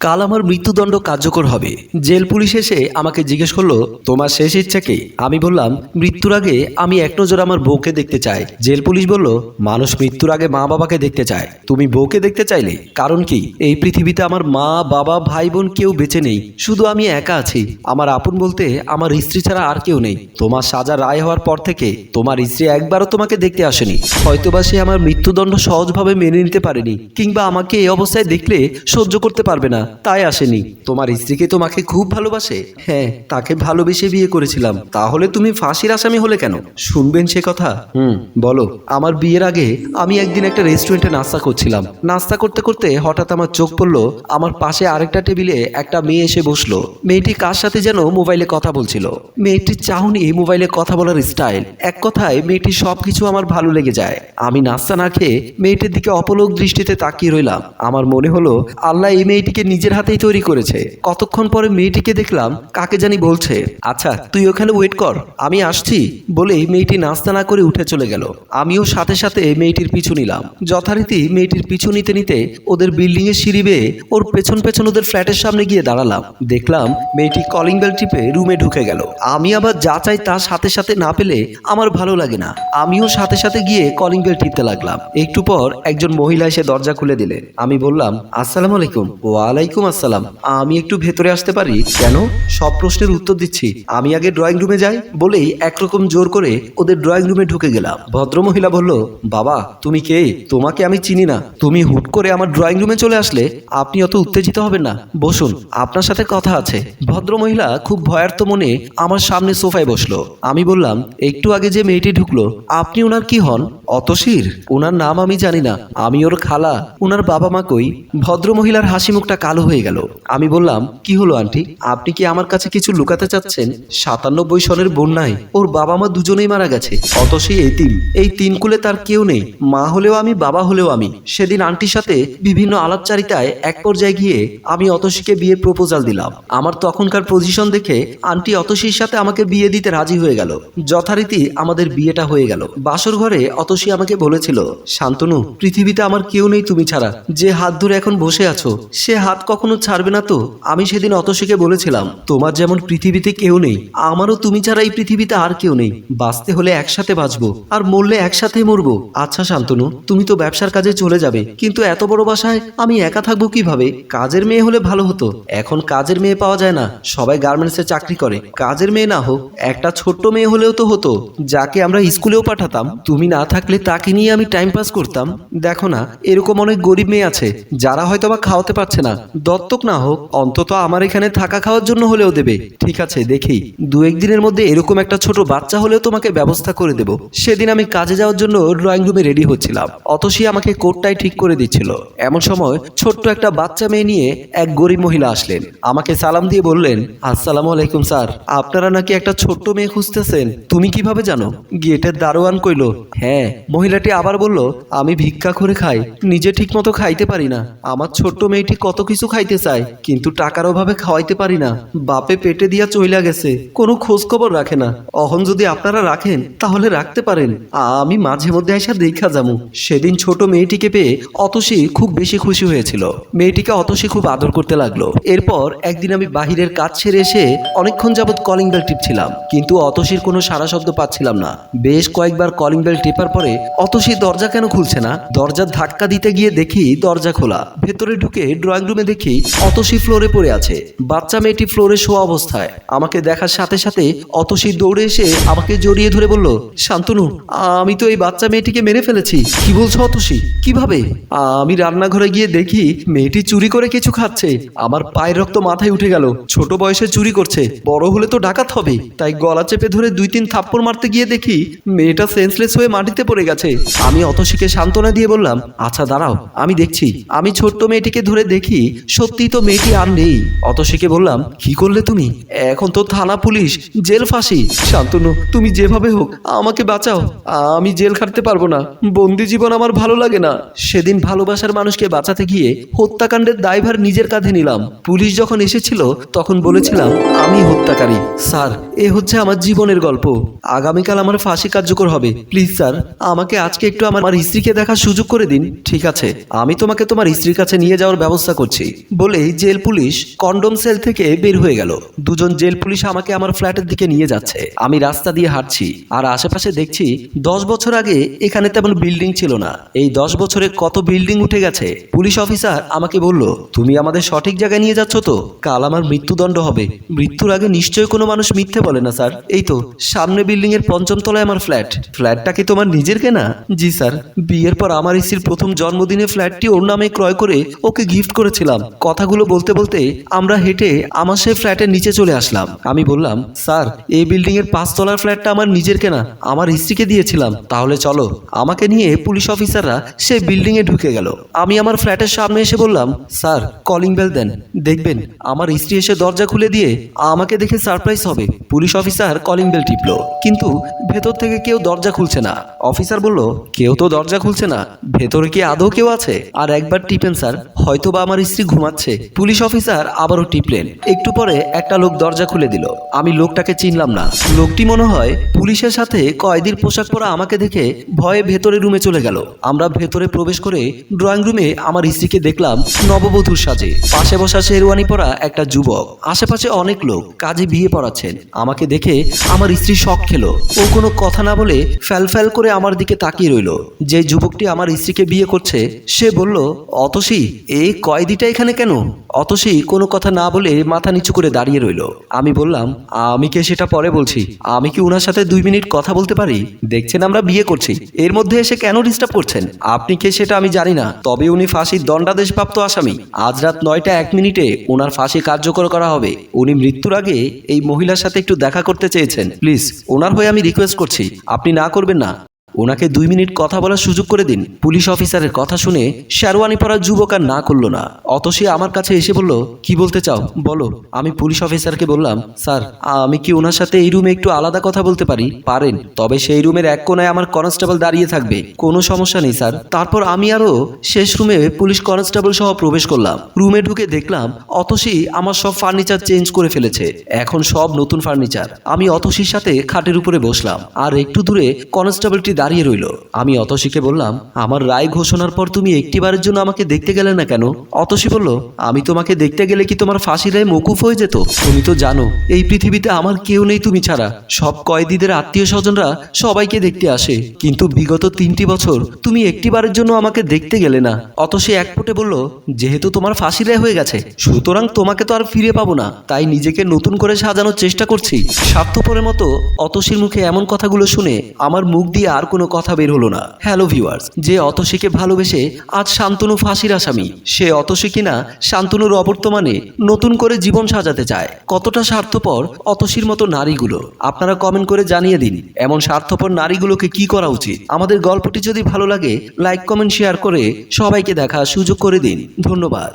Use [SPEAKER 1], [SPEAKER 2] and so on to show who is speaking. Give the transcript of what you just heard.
[SPEAKER 1] কাল আমার মৃত্যুদণ্ড কার্যকর হবে। জেল পুলিশ এসে আমাকে জিজ্ঞেস করল, তোমার শেষ ইচ্ছা কি? আমি বললাম, মৃত্যুর আগে আমি এক নজর আমার বউকে দেখতে চাই। জেল পুলিশ বলল, মানুষ মৃত্যুর আগে মা বাবাকে দেখতে চায়। তুমি বউকে দেখতে চাইলে? কারণ কি? এই পৃথিবীতে আমার মা, বাবা ভাই বোন কেউ বেঁচে নেই। শুধু আমি একা আছি। আমার আপন বলতে আমার স্ত্রী ছাড়া আর কেউ নেই। তোমার সাজা রায় হওয়ার পর থেকে তোমার স্ত্রী একবারও তোমাকে দেখতে আসেনি। হয়তোবা সে আমার মৃত্যুদণ্ড সহজভাবে মেনে নিতে পারেনি, কিংবা আমাকে এই অবস্থায় দেখলে সহ্য করতে পারবে না। তাই আসেনি। তোমার স্ত্রীকে তোমাকে খুব ভালোবাসে? হ্যাঁ। তাকে ভালোবেসে বিয়ে করেছিলাম। তাহলে তুমি ফাঁসির আসামি হলে কেন? শুনবেন সে কথা? হুম বলো। আমার বিয়ের আগে আমি একদিন একটা রেস্টুরেন্টে নাস্তা করছিলাম। নাস্তা করতে করতে হঠাৎ আমার চোখ পড়ল আমার পাশে আরেকটা টেবিলে একটা মেয়ে এসে বসল। মেয়েটি কার সাথে যেন মোবাইলে কথা বলছিল? মেয়েটির চাহনি মোবাইলে কথা বলার স্টাইল। এক কথায় মেয়েটির সবকিছু আমার ভালো লেগে যায়। আমি নাস্তা না খেয়ে মেয়েটির দিকে অপলোক দৃষ্টিতে তাকিয়ে রইলাম। আমার মনে হলো আল্লাহ এই মেয়েটিকে নিজের হাতেই তৈরি করেছে। কতক্ষণ পরে মেয়েটিকে দেখলাম, কাকে জানি বলছে আচ্ছা তুই ওখানে ওয়েট কর, আমি আসছি। বলেই মেয়েটি নাস্তা না করে উঠে চলে গেল। আমিও সাথে সাথে মেয়েটির পিছু নিলাম। যথারীতি মেয়েটির পিছু নিতে নিতে ওদের বিল্ডিং এর সিঁড়ি বেয়ে ওর পেছন পেছন ওদের ফ্ল্যাটের সামনে গিয়ে দাঁড়ালাম। দেখলাম মেয়েটি কলিং বেল টিপে রুমে ঢুকে গেল। আমি আবার যা চাই তার সাথে সাথে না পেলে আমার ভালো লাগে না। আমিও সাথে সাথে গিয়ে কলিং বেল টিপতে লাগলাম। একটু পর একজন মহিলা এসে দরজা খুলে দিলেন আমি বললাম, আসসালামু আলাইকুম। ওয়ালাইকুম আসসালাম। আমি একটু ভেতরে আসতে পারি? কেন? সব প্রশ্নের উত্তর দিচ্ছি। আমি আগে ড্রয়িং রুমে যাই, বলেই একরকম জোর করে ওদের ড্রয়িং রুমে ঢুকে গেলাম। ভদ্রমহিলা বলল, বাবা, তুমি কে? তোমাকে আমি চিনি না। তুমি হুট করে আমার ড্রয়িং রুমে চলে আসলে, আপনি অত উত্তেজিত হবেন না। বসুন, আপনার সাথে কথা আছে। ভদ্রমহিলা খুব ভয়ার্থ মনে আমার সামনে সোফায় বসল। আমি বললাম, একটু আগে যে মেয়েটি ঢুকলো, আপনি ওনার কি হন? অতশির ওনার নাম আমি জানি না। আমি ওর খালা, ওনার বাবা মা কই? ভদ্রমহিলার হাসি মুখটা কালো হয়ে গেল। আমি বললাম, কি হলো আন্টি? আপনি কি আমার কাছে কিছু লুকাতে চাচ্ছেন? সাতানব্বই সনের বন্যায় ওর বাবা মা দুজনেই মারা গেছে। অতসী এই তিন এই তিন কুলে তার কেউ নেই। মা হলেও আমি, বাবা হলেও আমি। সেদিন আন্টির সাথে বিভিন্ন আলাপচারিতায় এক পর্যায়ে গিয়ে আমি অতসীকে বিয়ের প্রপোজাল দিলাম। আমার তখনকার পজিশন দেখে আন্টি অতসীর সাথে আমাকে বিয়ে দিতে রাজি হয়ে গেল। যথারীতি আমাদের বিয়েটা হয়ে গেল। বাসর ঘরে অতসী আমাকে বলেছিল, শান্তনু, পৃথিবীতে আমার কেউ নেই তুমি ছাড়া। যে হাত ধরে এখন বসে আছো, সে হাত কখনো ছাড়বে না তো? আমি সেদিন অতসীকে বলেছিলাম, তোমার যেমন পৃথিবীতে কেউ নেই, আমারও তুমি ছাড়া এই পৃথিবীতে আর কেউ নেই। বাঁচতে হলে একসাথে বাঁচবো, আর মরলে একসাথে মরবো। আচ্ছা শান্তনু, তুমি তো ব্যবসার কাজে চলে যাবে, কিন্তু এত বড় বাসায় আমি একা থাকব কীভাবে? কাজের মেয়ে হলে ভালো হতো। এখন কাজের মেয়ে পাওয়া যায় না, সবাই গার্মেন্টসে চাকরি করে। কাজের মেয়ে না হোক, একটা ছোট্ট মেয়ে হলেও তো হতো, যাকে আমরা স্কুলেও পাঠাতাম। তুমি না থাকলে তাকে নিয়ে আমি টাইম পাস করতাম। দেখো না, এরকম অনেক গরিব মেয়ে আছে, যারা হয়তো বা খাওয়াতে পারছে না। দত্তক না হোক, অন্তত আমার এখানে থাকা খাওয়ার জন্য হলেও দেবে। ঠিক আছে, দেখি। দু একদিনের মধ্যে এরকম একটা ছোট বাচ্চা হলেও তোমাকে ব্যবস্থা করে দেব। সেদিন আমি কাজে যাওয়ার জন্য ড্রয়িং রুমে রেডি হচ্ছিলাম। অতসী আমাকে কোটটাই ঠিক করে দিচ্ছিল। এমন সময় ছোট্ট একটা বাচ্চা মেয়ে নিয়ে এক গরিব মহিলা আসলেন। আমাকে সালাম দিয়ে বললেন, আসসালামু আলাইকুম স্যার। আপনারা নাকি একটা ছোট্ট মেয়ে খুঁজতেছেন? তুমি কীভাবে জানো? গেটের দারোয়ান কইল হ্যাঁ। মহিলাটি আবার বলল, আমি ভিক্ষা করে খাই, নিজে ঠিক মতো খাইতে পারি না। আমার ছোট্ট মেয়েটি কত কিছু খাইতে চায়, কিন্তু টাকার অভাবে খাওয়াইতে পারি না। বাপে পেটে দিয়া চইলা গেছে, কোনো খোঁজ খবর রাখে না। অহন যদি আপনারা রাখেন, তাহলে রাখতে পারেন। আমি মাঝে মধ্যে এসে দেখা যাব সেদিন ছোট মেয়েটিকে পেয়ে অতসী খুব বেশি খুশি হয়েছিল। মেয়েটিকে অতসী খুব আদর করতে লাগল। এরপর একদিন আমি বাহিরের কাজ ছেড়ে এসে অনেকক্ষণ যাবৎ কলিং বেল টিপছিলাম। কিন্তু অতসীর কোনো সারা শব্দ পাচ্ছিলাম না। বেশ কয়েকবার কলিং বেল টেপার পরে অতসী দরজা কেন খুলছে না? দরজার ধাক্কা দিতে গিয়ে দেখি দরজা খোলা। ভেতরে ঢুকে ড্রয়িং রুমে দেখি অতসী ফ্লোরে পড়ে আছে। বাচ্চা মেয়েটি ফ্লোরে শোয়া অবস্থায়। আমাকে দেখার সাথে সাথে অতসী দৌড়ে এসে আমাকে জড়িয়ে ধরে বলল, শান্তনু, আমি তো এই বাচ্চা মেয়েটিকে মেরে ফেলেছি। কি বলছো অতসী? কীভাবে? আমি রান্নাঘরে গিয়ে দেখি মেয়েটি চুরি করে কিছু খাচ্ছে। আমার পায়ের রক্ত মাথায় উঠে গেল। ছোট বয়সে চুরি করছে। বড় হলে তো ডাকাত হবে। তাই গলা চেপে ধরে দুই তিন থাপ্পড় মারতে গিয়ে দেখি মেয়েটা সেন্সলেস হয়ে মাটিতে পড়ে গেছে। আমি অতসীকে সান্ত্বনা দিয়ে বললাম আচ্ছা দাঁড়াও। আমি দেখছি। আমি ছোট্ট মেয়েটিকে ধরে দেখি সত্যি তো মেয়েটি আর নেই। অতসীকে বললাম, কি করলে তুমি? এখন তো থানা পুলিশ, জেল ফাঁসি। শান্তনু, তুমি যেভাবে হোক, আমাকে বাঁচাও। আমি জেল খাটতে পারব না। বন্দি জীবন আমার ভালো লাগে না। সেদিন ভালোবাসার মানুষকে বাঁচাতে গিয়ে হত্যাকাণ্ডের দায়ভার নিজের কাঁধে নিলাম। পুলিশ যখন এসেছিল, তখন বলেছিলাম, আমি হত্যাকারী। স্যার, এ হচ্ছে আমার জীবনের গল্প। আগামীকাল আমার ফাঁসি কার্যকর হবে। প্লিজ, স্যার, আমাকে আজকে একটু আমার আমার স্ত্রীকে দেখার সুযোগ করে দিন। ঠিক আছে, আমি তোমাকে তোমার স্ত্রীর কাছে নিয়ে যাওয়ার ব্যবস্থা করছি। বলেই জেল পুলিশ কন্ডম সেল থেকে বের হয়ে গেল। দুজন জেল পুলিশ আমাকে আমার ফ্ল্যাটের দিকে নিয়ে যাচ্ছে। আমি রাস্তা দিয়ে হাঁটছি আর আশেপাশে দেখছি দশ বছর আগে এখানে তেমন বিল্ডিং ছিল না। এই দশ বছরে কত বিল্ডিং উঠে গেছে? পুলিশ অফিসার আমাকে বলল, তুমি আমাদের সঠিক জায়গায় নিয়ে যাচ্ছ তো? কাল আমার মৃত্যুদণ্ড হবে। মৃত্যুর আগে নিশ্চয়ই কোনো মানুষ মিথ্যে বলে না, স্যার। এই তো, সামনে বিল্ডিং এর পঞ্চম তলায় আমার ফ্ল্যাট। ফ্ল্যাটটা কি তোমার নিজের কেনা? জি, স্যার। বিয়ের পর আমার স্ত্রীর প্রথম জন্মদিনে ফ্ল্যাটটি ওর নামে ক্রয় করে ওকে গিফট করেছিলাম। কথাগুলো বলতে বলতে আমরা হেঁটে আমার সেই ফ্ল্যাটের নিচে চলে আসলাম। আমি বললাম, স্যার, এই বিল্ডিং এর পাঁচতলার ফ্ল্যাটটা আমার নিজের কেনা। আমার স্ত্রীকে দিয়েছিলাম। তাহলে চলো, আমাকে নিয়ে পুলিশ অফিসাররা সেই বিল্ডিং এ ঢুকে গেল। আমি আমার ফ্ল্যাটের সামনে এসে বললাম, স্যার কলিং বেল দেন। দেখবেন, আমার স্ত্রী এসে দরজা খুলে দিয়ে আমাকে দেখে সারপ্রাইজ হবে। পুলিশ অফিসার কলিং বেল টিপলো। কিন্তু ভেতর থেকে কেউ দরজা খুলছে না। অফিসার বলল, কেউ তো দরজা খুলছে না। ভেতরে কি আদৌ কেউ আছে? আর একবার টিপেন, স্যার হয়তো বা আমার স্ত্রী ঘুমাচ্ছে। পুলিশ অফিসার আবারও টিপলেন। একটু পরে একটা লোক দরজা খুলে দিল। আমি লোকটাকে চিনলাম না। লোকটি মনে হয় পুলিশের সাথে কয়েদির পোশাক পরা আমাকে দেখে ভয়ে ভেতরে রুমে চলে গেল। আমরা ভেতরে প্রবেশ করে ড্রয়িং রুমে আমার স্ত্রীকে দেখলাম নববধূর সাজে। পাশে বসা শেরওয়ানি পরা একটা যুবক। আশেপাশে অনেক লোক কাজে বিয়ে পড়াচ্ছেন। আমাকে দেখে আমার স্ত্রী শখ খেলো। ও কোনো কথা না বলে ফ্যাল ফ্যাল করে আমার দিকে তাকিয়ে রইল। যে যুবকটি আমার স্ত্রীকে বিয়ে করছে, সে বলল, অতসী এই কয়েদিটা এখানে কেন? অতসী কোনো কথা না বলে মাথা নিচু করে দাঁড়িয়ে রইল। আমি বললাম, আমি কে সেটা পরে বলছি? আমি কি ওনার সাথে দুই মিনিট কথা বলতে পারি? দেখছেন আমরা বিয়ে করছি। এর মধ্যে এসে কেন ডিস্টার্ব করছেন? আপনি কে সেটা আমি জানি না। তবে উনি ফাঁসির দণ্ডাদেশপ্রাপ্ত আসামি। আজ রাত নয়টা এক মিনিটে ওনার ফাঁসি কার্যকর করা হবে। উনি মৃত্যুর আগে এই মহিলার সাথে একটু দেখা করতে চেয়েছেন। প্লিজ ওনার হয়ে আমি রিকোয়েস্ট করছি। আপনি না করবেন না। ওনাকে দুই মিনিট কথা বলার সুযোগ করে দিন। পুলিশ অফিসারের কথা শুনে শেরওয়ানি পরা যুবক আর না করল না। অত সে আমার কাছে এসে বলল, কি বলতে চাও? বলো। আমি পুলিশ অফিসারকে বললাম, স্যার, আমি কি ওনার সাথে এই রুমে একটু আলাদা কথা বলতে পারি? পারেন, তবে সেই রুমের এক কোনায় আমার কনস্টেবল দাঁড়িয়ে থাকবে। কোনো সমস্যা নেই, স্যার। তারপর আমি আরও শেষ রুমে পুলিশ কনস্টেবল সহ প্রবেশ করলাম। রুমে ঢুকে দেখলাম অতসী আমার সব ফার্নিচার চেঞ্জ করে ফেলেছে। এখন সব নতুন ফার্নিচার। আমি অতসীর সাথে খাটের উপরে বসলাম। আর একটু দূরে কনস্টেবলটি দাঁড়িয়ে রইল। আমি অতসীকে বললাম, আমার রায় ঘোষণার পর তুমি একটিবারের জন্য আমাকে দেখতে গেলে না কেন? অতসী বলল, আমি তোমাকে দেখতে গেলে কি তোমার ফাঁসি রায় মকুফ হয়ে যেত? তুমি তো জানো, এই পৃথিবীতে আমার কেউ নেই তুমি ছাড়া। সব কয়েদিদের আত্মীয় স্বজনরা সবাইকে দেখতে আসে। কিন্তু বিগত তিনটি বছর তুমি একটিবারের জন্য আমাকে দেখতে গেলে না। অতসী এক ফুটে বলল, যেহেতু তোমার ফাঁসি রায় হয়ে গেছে, সুতরাং তোমাকে তো আর ফিরে পাবো না। তাই নিজেকে নতুন করে সাজানোর চেষ্টা করছি। স্বার্থপরের মতো অতসীর মুখে এমন কথাগুলো শুনে আমার মুখ দিয়ে আর কোনো কথা বের হলো না। হ্যালো ভিউয়ার্স যে অতসীকে ভালোবেসে আজ শান্তনু ফাঁসির আসামি, সে অতসী কিনা শান্তনুর অবর্তমানে নতুন করে জীবন সাজাতে চায়। কতটা স্বার্থপর অতসীর মতো নারীগুলো। আপনারা কমেন্ট করে জানিয়ে দিন, এমন স্বার্থপর নারীগুলোকে কি করা উচিত? আমাদের গল্পটি যদি ভালো লাগে লাইক কমেন্ট শেয়ার করে সবাইকে দেখা সুযোগ করে দিন। ধন্যবাদ।